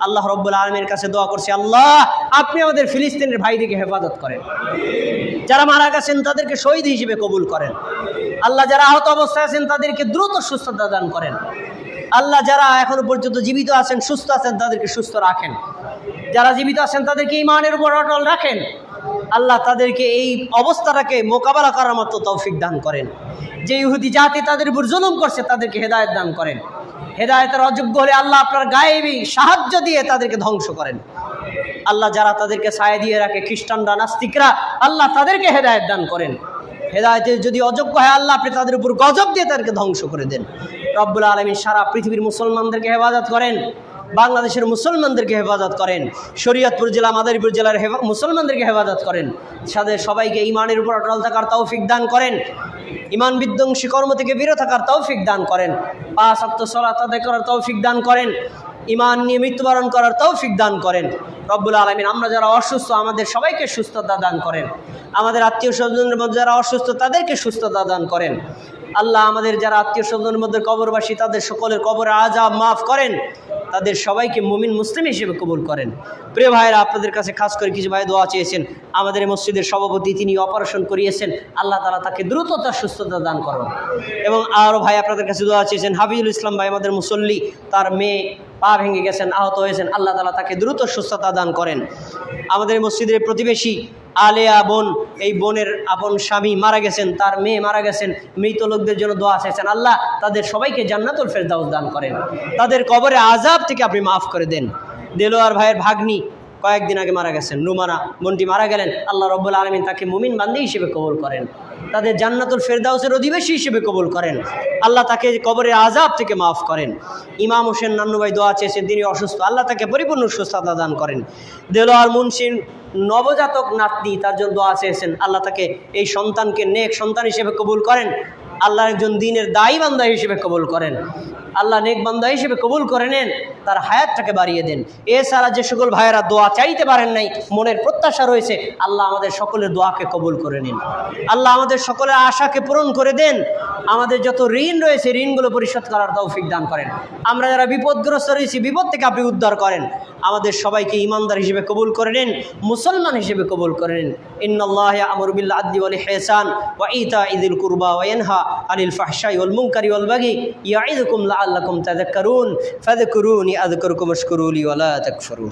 আল্লাহ রব্বুল আলমের কাছে দোয়া করছি, আল্লাহ, আপনি আমাদের ফিলিস্তিনের ভাইদিকে হেফাজত করেন। যারা মারা গেছেন, তাদেরকে শহীদ হিসেবে কবুল করেন। আল্লাহ, যারা আহত অবস্থায় আছেন, তাদেরকে দ্রুত সুস্থতা দান করেন। আল্লাহ, যারা এখনও পর্যন্ত জীবিত আছেন, সুস্থ আছেন, তাদেরকে সুস্থ রাখেন। যারা জীবিত আছেন, তাদেরকে ইমানের উপর অটল রাখেন। আল্লাহ তাদেরকে এই অবস্থাটাকে মোকাবেলা করার মতো তৌফিক দান করেন। যে ইহুদি জাতি তাদের উপর জুলুম করছে, তাদেরকে হেদায়ত দান করেন। হেদায়তের অযোগ্য হলে আল্লাহ আপনার গায়েবী সাহায্য দিয়ে তাদেরকে ধ্বংস করেন। আল্লাহ যারা তাদেরকে ছায়া দিয়ে রাখে, খ্রিস্টানরা, নাস্তিকরা, আল্লাহ তাদেরকে হেদায়ত দান করেন। হেদায়তের যদি অযোগ্য হয়, আল্লাহ আপনি তাদের উপর গজব দিয়ে তাদেরকে ধ্বংস করে দেন। রব্বুল আলমী সারা পৃথিবীর মুসলমানদেরকে হেফাজত করেন। বাংলাদেশের মুসলমানদেরকে হেফাজত করেন। শরীয়তপুর জেলা, মাদারীপুর জেলার মুসলমানদেরকে হেফাজত করেন। সাথে সবাইকে ইমানের উপর অটল থাকার তৌফিক দান করেন। ইমান বিধ্বংসী কর্ম থেকে বিরত থাকার তৌফিক দান করেন। পাঁচ সপ্তাহ সলাত আদায় করার তৌফিক দান করেন। ইমান নিয়ে মৃত্যুবরণ করার তৌফিক দান করেন। রব্বুল আলমিন, আমরা যারা অসুস্থ, আমাদের সবাইকে সুস্থতা দান করেন। আমাদের আত্মীয় স্বজনের মধ্যে যারা অসুস্থ, তাদেরকে সুস্থতা দান করেন। আল্লাহ আমাদের যারা আত্মীয় স্বজনের মধ্যে কবরবাসী, তাদের সকলের কবরে আজাব মাফ করেন। তাদের সবাইকে মুমিন মুসলিম হিসেবে কবুল করেন। প্রিয় ভাইরা আপনাদের কাছে খাস করে কিছু ভাই দোয়া চেয়েছেন। আমাদের মসজিদের সভাপতি, তিনি অপারেশন করিয়েছেন। আল্লাহ তালা তাকে দ্রুততার সুস্থতা দান করুন। এবং আরও ভাই আপনাদের কাছে দোয়া চেয়েছেন হাবিজুল ইসলাম ভাই আমাদের মুসল্লি, তার মেয়ে পা ভেঙে গেছেন, আহত হয়েছেন, আল্লাহ তালা তাকে দ্রুত সুস্থতা দান করেন। আমাদের মসজিদের প্রতিবেশী আলেয়া বোন, এই বোনের আপন স্বামী মারা গেছেন, তার মেয়ে মারা গেছেন, মৃত লোকদের জন্য দোয়া চাইছেন। আল্লাহ তাদের সবাইকে জান্নাতুল ফেরদাউস দান করেন। তাদের কবরে আজাব থেকে আপনি মাফ করে দেন। দেলোয়ার ভাইয়ের ভাগ্নি কয়েকদিন আগে মারা গেছেন, রুমানা বোনটি মারা গেলেন। আল্লাহ রব্বুল আলমিন তাকে মুমিন বান্দি হিসেবে কবুল করেন। তাদের জান্নাতুল ফেরদাউসের অধিবেশী হিসেবে কবুল করেন। আল্লাহ তাকে কবরের আজাব থেকে মাফ করেন। ইমাম হোসেন নান্নু ভাই দোয়া চেয়েছেন, তিনি অসুস্থ। আল্লাহ তাকে পরিপূর্ণ সুস্থতা দান করেন। দেলোয়ার মুন্সির নবজাতক নাতনি তার জন্য দোয়া চেয়েছেন, আল্লাহ তাকে এই সন্তানকে নেক সন্তান হিসেবে কবুল করেন। আল্লাহ একজন দিনের দায়ী বান্দা হিসেবে কবুল করেন। আল্লাহ নেক বান্দা হিসেবে কবুল করে নেন, তার হায়াতটাকে বাড়িয়ে দেন। এছাড়া যে সকল ভাইয়েরা দোয়া চাইতে পারেন নাই, মনের প্রত্যাশা রয়েছে, আল্লাহ আমাদের সকলের দোয়াকে কবুল করে নিন। আল্লাহ আমাদের সকলের আশাকে পূরণ করে দেন। আমাদের যত ঋণ রয়েছে, ঋণগুলো পরিশোধ করার তৌফিক দান করেন। আমরা যারা বিপদগ্রস্ত রয়েছি, বিপদ থেকে আপনি উদ্ধার করেন। আমাদের সবাইকে ইমানদার হিসেবে কবুল করে নিন, মুসলমান হিসেবে কবুল করে নিন। ইন্নআল্লাহ আমর বিল্লা আদি আলি হেসান ওয়া ইতা ইদুল কুরবা ওয়েনহা আলিল ফাহশাই ওয়াল মুনকারি ওয়াল বাগি। ইয়াঈদুকুম লাআল্লাকুম তাযাক্কারুন। আযকুরকুম ইয়াদ লি ওয়া লা তাকফুরুন।